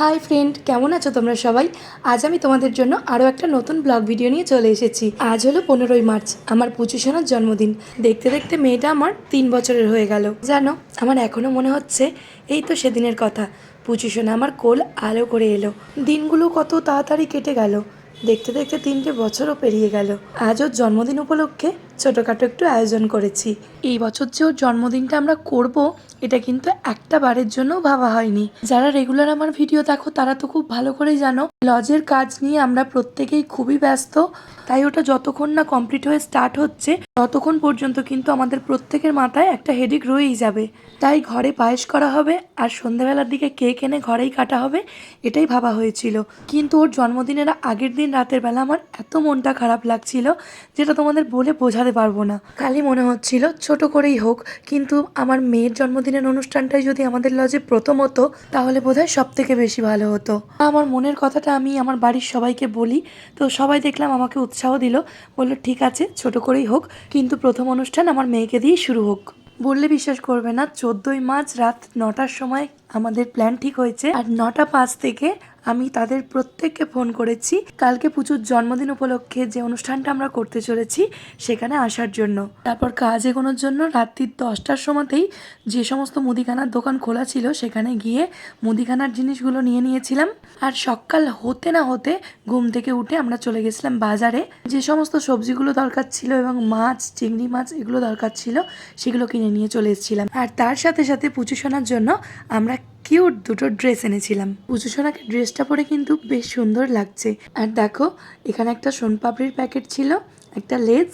Hi friend, কেমন আছো তোমরা সবাই? আজ আমি তোমাদের জন্য আরও একটা নতুন ব্লগ ভিডিও নিয়ে চলে এসেছি। আজ হলো পনেরোই মার্চ, আমার পুচু সোনার জন্মদিন। দেখতে দেখতে মেয়েটা আমার তিন বছরের হয়ে গেল। জানো, আমার এখনও মনে হচ্ছে এই তো সেদিনের কথা। পুচু সোনা আমার কোল আলো করে এলো। দিনগুলো কত তাড়াতাড়ি কেটে গেল। দেখতে দেখতে তিনটে বছরও পেরিয়ে গেল। আজ ওর জন্মদিন উপলক্ষে ছোটোখাটো একটু আয়োজন করেছি। এই বছর যে ওর জন্মদিনটা আমরা করব, এটা কিন্তু একটা বারের জন্যও ভাবা হয়নি। যারা রেগুলার আমার ভিডিও দেখো, তারা তো খুব ভালো করেই জানো, লজের কাজ নিয়ে আমরা প্রত্যেকেই খুবই ব্যস্ত। তাই ওটা যতক্ষণ না কমপ্লিট হয়ে স্টার্ট হচ্ছে, ততক্ষণ পর্যন্ত কিন্তু আমাদের প্রত্যেকের মাথায় একটা হেডেক রয়েই যাবে। তাই ঘরে পায়েস করা হবে, আর সন্ধ্যাবেলার দিকে কেক এনে ঘরেই কাটা হবে, এটাই ভাবা হয়েছিল। কিন্তু ওর জন্মদিনের আগের দিন রাতের বেলা আমার এত মনটা খারাপ লাগছিল, যেটা তোমাদের বলে বোঝাতে পারব না। খালি মনে হচ্ছিল ছোট করেই হোক, কিন্তু আমার মেয়ের জন্মদিনের অনুষ্ঠানটাই যদি আমাদের লজে প্রথম হতো, তাহলে বোধহয় সব থেকে বেশি ভালো হতো। আমার মনের কথাটা আমি আমার বাড়ির সবাইকে বলি, তো সবাই দেখলাম আমাকে উৎসাহ দিল, বলল, ঠিক আছে, ছোট করেই হোক, কিন্তু প্রথম অনুষ্ঠান আমার মেয়েকে দিয়েই শুরু হোক। বললে বিশ্বাস করবে না, চোদ্দোই মার্চ রাত নটার সময় আমাদের প্ল্যান ঠিক হয়েছে, আর নটা পাঁচ থেকে আমি তাদের প্রত্যেককে ফোন করেছি। কালকে পুচুর জন্মদিন উপলক্ষে যে অনুষ্ঠানটা আমরা করতে চলেছি, সেখানে আসার জন্য। তারপর কাজ এগোনোর জন্য রাত্রির দশটার সময়তেই যে সমস্ত মুদিখানার দোকান খোলা ছিল, সেখানে গিয়ে মুদিখানার জিনিসগুলো নিয়ে নিয়েছিলাম। আর সকাল হতে না হতে ঘুম থেকে উঠে আমরা চলে গেছিলাম বাজারে। যে সমস্ত সবজিগুলো দরকার ছিল এবং মাছ, চিংড়ি মাছ এগুলো দরকার ছিল, সেগুলো কিনে নিয়ে চলে এসেছিলাম। আর তার সাথে সাথে পুচু শোনার জন্য আমরা কিউট দুটো ড্রেস এনেছিলাম। পুজো সোনাকে ড্রেসটা পরে কিন্তু বেশ সুন্দর লাগছে। আর দেখো, এখানে একটা সোনপাপড়ির প্যাকেট ছিল, একটা লেজ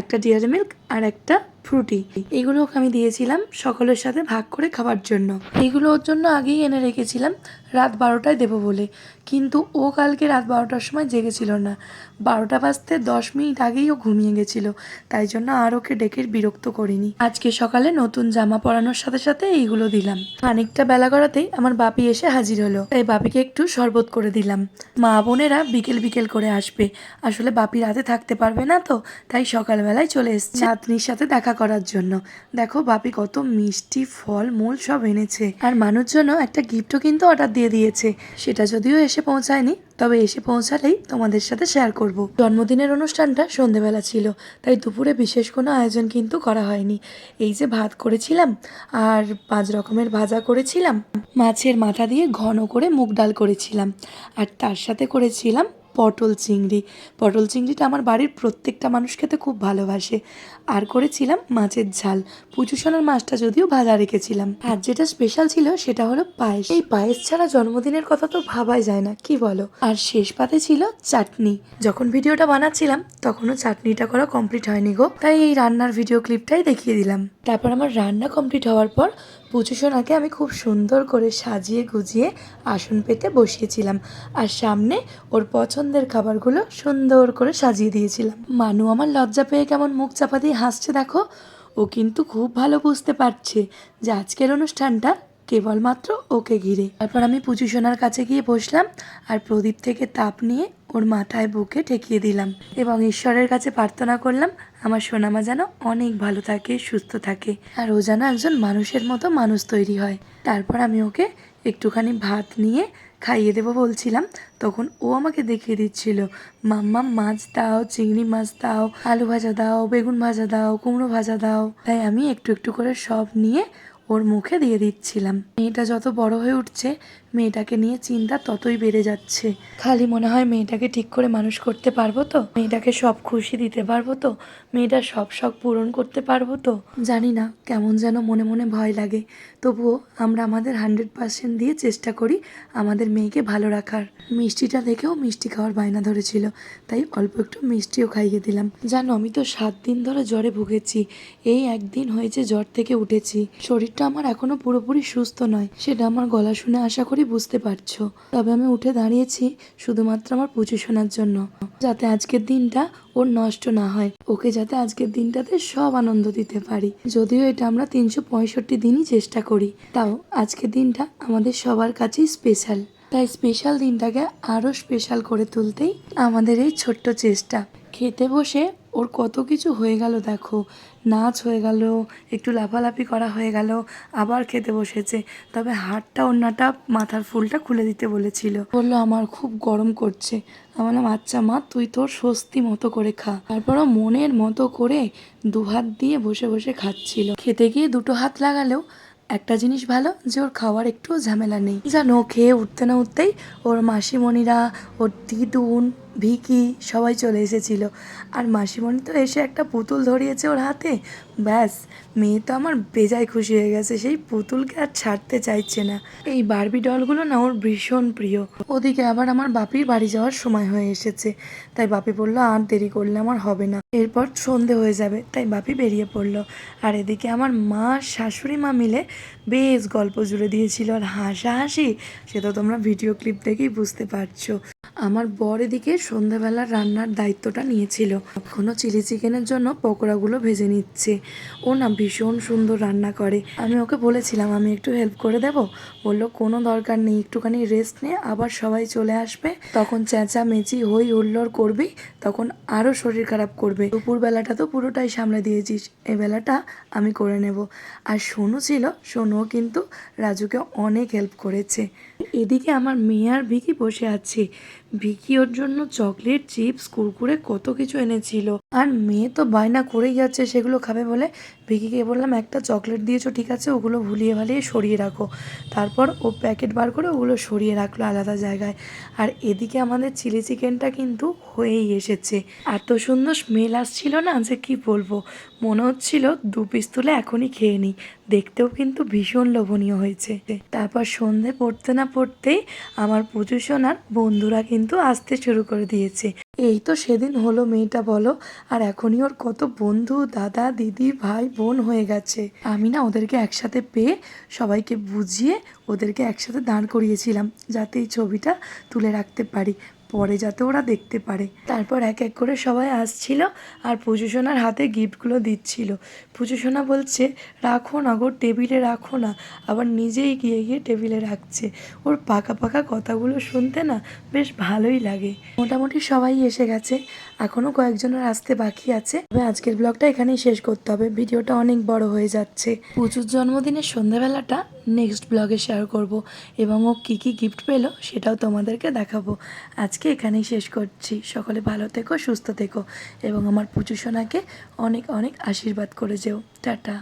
একটা ডিয়ারি মিল্ক আর একটা ফ্রুটি। এগুলো আমি দিয়েছিলাম সকলের সাথে ভাগ করে খাওয়ার জন্য। এগুলো ওর জন্য আগেই এনে রেখেছিলাম, রাত বারোটায় দেবো বলে। কিন্তু ও কালকে রাত বারোটার সময় জেগেছিল না। বারোটা বাজতে দশ মিনিট আগেই ও ঘুমিয়ে গেছিল, তাই জন্য আর ওকে ডেকে বিরক্ত করিনি। আজকে সকালে নতুন জামা পরানোর সাথে সাথে এইগুলো দিলাম। খানিকটা বেলা করাতেই আমার বাপি এসে হাজির হলো। তাই বাপিকে একটু শরবত করে দিলাম। মা বোনেরা বিকেল বিকেল করে আসবে। আসলে বাপি রাতে থাকতে পারবে না তো, তাই সকালবেলায় চলে এসছে। নাতনির সাথে দেখা করার জন্য। দেখো বাপি কত মিষ্টি ফল, মূল সব এনেছে। আর মানুষ জন্য একটা গিফটও কিন্তু অর্ডার দিয়ে দিয়েছে। সেটা যদিও এসে পৌঁছায়নি, তবে এসে পৌঁছালেই তোমাদের সাথে শেয়ার করব। জন্মদিনের অনুষ্ঠানটা সন্ধেবেলা ছিল, তাই দুপুরে বিশেষ কোনো আয়োজন কিন্তু করা হয়নি। এই যে ভাত করেছিলাম আর পাঁচ রকমের ভাজা করেছিলাম, মাছের মাথা দিয়ে ঘন করে মুগ ডাল করেছিলাম। আর তার সাথে করেছিলাম পটল চিংড়ি। পটল চিংড়িটা আমার বাড়ির প্রত্যেকটা মানুষ খেতে খুব ভালোবাসে। আর করেছিলাম মাছের ঝাল। পুজো সোনার মাছটা যদিও ভাজা রেখেছিলাম। আর যেটা স্পেশাল ছিল সেটা হলো পায়েস। এই পায়েস ছাড়া জন্মদিনের কথা তো ভাবাই যায় না, কি বলো? আর শেষ পাতে ছিল চাটনি। যখন ভিডিওটা বানাচ্ছিলাম, তখনও চাটনিটা করা কমপ্লিট হয়নি গো। তাই এই রান্নার ভিডিও ক্লিপটাই দেখিয়ে দিলাম। তারপর আমার রান্না কমপ্লিট হওয়ার পর পুজো সোনাকে আমি খুব সুন্দর করে সাজিয়ে গুজিয়ে আসন পেতে বসিয়েছিলাম। আর সামনে ওর পছন্দের খাবারগুলো সুন্দর করে সাজিয়ে দিয়েছিলাম। মানু আমার লজ্জা পেয়ে কেমন মুখ চাপা দিয়ে হাসছে দেখো। ও কিন্তু খুব ভালো বুঝতে পারছে যে আজকের অনুষ্ঠানটা কেবলমাত্র ওকে ঘিরে। তারপর আমি পুজো সোনার কাছে গিয়ে বসলাম আর প্রদীপ থেকে তাপ নিয়ে ওর মাথায় বুকে ঠেকিয়ে দিলাম এবং ঈশ্বরের কাছে প্রার্থনা করলাম, আমার সোনামা যেন অনেক ভালো থাকে, সুস্থ থাকে আর ও যেন একজন মানুষের মতো মানুষ তৈরি হয়। তারপর আমি ওকে একটুখানি ভাত নিয়ে খাইয়ে দেবো বলছিলাম, তখন ও আমাকে দেখিয়ে দিচ্ছিল, মাম্মা, মাছ দাও, চিংড়ি মাছ দাও, আলু ভাজা দাও, বেগুন ভাজা দাও, কুমড়ো ভাজা দাও। তাই আমি একটু একটু করে সব নিয়ে ওর মুখে দিয়ে দিচ্ছিলাম। মেয়েটা যত বড় হয়ে উঠছে মেয়েটাকে নিয়ে চিন্তা ততই বেড়ে যাচ্ছে। খালি মনে হয় মেয়েটাকে ঠিক করে মানুষ করতে পারব তো? মেয়েটাকে সব খুশি দিতে পারব তো? মেয়েটার সব শখ পূরণ করতে পারব তো? জানি না কেমন যেন মনে মনে ভয় লাগে। তবুও আমরা আমাদের হান্ড্রেড পার্সেন্ট দিয়ে চেষ্টা করি আমাদের মেয়েকে ভালো রাখার। মিষ্টিটা দেখেও মিষ্টি খাওয়ার বায়না ধরেছিল তাই অল্প একটু মিষ্টিও খাইয়ে দিলাম। জানো আমি তো সাত দিন ধরে জ্বরে ভুগেছি। এই একদিন হয়েছে জ্বর থেকে উঠেছি। শরীরটা আমার এখনও পুরোপুরি সুস্থ নয়। সেটা আমার গলা শুনে আশা করি বুঝতে পারছ। তবে আমি উঠে দাঁড়িয়েছি শুধুমাত্র আমার পুজো শোনার জন্য, যাতে আজকের দিনটা ওর নষ্ট না হয়। ওকে যাতে আজকের দিনটাতে সব আনন্দ দিতে পারি। যদিও এটা আমরা তিনশো পঁয়ষট্টি দিনই চেষ্টা করি, তাও আজকের দিনটা আমাদের সবার কাছেই স্পেশাল তাই স্পেশাল দিনটাকে আরও স্পেশাল করে তুলতেই আমাদের এই ছোট্ট চেষ্টা। খেতে বসে ওর কত কিছু হয়ে গেল দেখো। নাচ হয়ে গেল, একটু লাফালাফি করা হয়ে গেল, আবার খেতে বসেছে। তবে হাতটা ওন্নাটা মাথার ফুলটা খুলে দিতে বলেছিল। বলল, আমার খুব গরম করছে। আমি বললাম আচ্ছা মা, তুই তোর স্বস্তি মতো করে খা। তারপরও মনের মতো করে দু হাত দিয়ে বসে বসে খাচ্ছিল। খেতে গিয়ে দুটো হাত লাগালেও একটা জিনিস ভালো, যে ওর খাওয়ার একটু ঝামেলা নেই। জানো খেয়ে উঠতে না উঠতেই ওর মাসিমণিরা, ওর দিদুন ভিকি সবাই চলে এসেছিল। আর মাসিমণি তো এসে একটা পুতুল ধরিয়েছে ওর হাতে। ব্যাস, মেয়ে তো আমার বেজায় খুশি হয়ে গেছে, সেই পুতুলকে আর ছাড়তে চাইছে না। এই বারবি ডলগুলো না ওর ভীষণ প্রিয়। ওদিকে আবার আমার বাপির বাড়ি যাওয়ার সময় হয়ে এসেছে। তাই বাপি বলল, আর দেরি করলে আমার হবে না। এরপর সন্ধে হয়ে যাবে, তাই বাপি বেরিয়ে পড়ল। আর এদিকে আমার মা, শাশুড়ি, মা মিলে বেশ গল্প জুড়ে দিয়েছিল। আর হাসাহাসি, সে তো তোমরা ভিডিও ক্লিপ দেখেই বুঝতে পারছ। আমার বর এদিকে সন্ধ্যাবেলার রান্নার দায়িত্বটা নিয়েছিল। এখনও চিলি চিকেনের জন্য পকোড়াগুলো ভেজে নিচ্ছে। ও না ভীষণ সুন্দর রান্না করে। আমি ওকে বলেছিলাম, আমি একটু হেল্প করে দেব। বলল, কোনো দরকার নেই, একটুখানি রেস্ট নিয়ে আবার সবাই চলে আসবে। তখন চেঁচা মেচি হই হুল্লোড় করবি, তখন আরও শরীর খারাপ করবে। দুপুরবেলাটা তো পুরোটাই সামলে দিয়েছিস এ বেলাটা আমি করে নেব। আর সোনু ছিল, সোনুও কিন্তু রাজুকে অনেক হেল্প করেছে। এদিকে আমার মেয়ে আর ভিকি বসে আছে। ভিকি ওর জন্য চকলেট, চিপস, কুরকুরে কত কিছু এনেছিল। আর মেয়ে তো বায়না করেই যাচ্ছে, সেগুলো খাবে বলে। ভিকিকে বললাম, একটা চকলেট দিয়েছ, ঠিক আছে, ওগুলো ভুলিয়ে ভালিয়ে সরিয়ে রাখো। তারপর ও প্যাকেট বার করে ওগুলো সরিয়ে রাখল আলাদা জায়গায়। আর এদিকে আমাদের চিলি চিকেনটা কিন্তু হয়েই এসেছে। এত সুন্দর স্মেল আসছিল না যে কি বলব? মনে হচ্ছিল দু পিস তুলে এখনই খেয়ে নিই। দেখতেও কিন্তু ভীষণ লোভনীয় হয়েছে। তারপর সন্ধে পড়তে না পড়তেই আমার পুজো সোনার বন্ধুরা কিন্তু আসতে শুরু করে দিয়েছে। এই তো সেদিন হলো মেয়েটা বলো, আর এখনই ওর কত বন্ধু, দাদা, দিদি, ভাই, বোন হয়ে গেছে। আমি না ওদেরকে একসাথে পেয়ে সবাইকে বুঝিয়ে ওদেরকে একসাথে দাঁড় করিয়েছিলাম, যাতে এই ছবিটা তুলে রাখতে পারি। পরে যাতে ওরা দেখতে পারে। তারপর এক এক করে সবাই আসছিল আর পুজো সোনার হাতে গিফটগুলো দিচ্ছিল। পুজো সোনা বলছে, রাখো না গো, টেবিলে রাখো না। আবার নিজেই গিয়ে গিয়ে টেবিলে রাখছে। ওর পাকা পাকা কথাগুলো শুনতে না বেশ ভালোই লাগে। মোটামুটি সবাই এসে গেছে। এখনও কয়েকজনের আসতে বাকি আছে। তবে আজকের ব্লগটা এখানেই শেষ করতে হবে। ভিডিওটা অনেক বড় হয়ে যাচ্ছে। পুজোর জন্মদিনের সন্ধ্যাবেলাটা নেক্সট ব্লগে শেয়ার করব এবং ও কী কী গিফট পেল সেটাও তোমাদেরকে দেখাবো। আজকে এখানেই শেষ করছি। সকলে ভালো থেকো, সুস্থ থেকো এবং আমার পুজো সোনাকে অনেক অনেক আশীর্বাদ করে যেও। টাটা।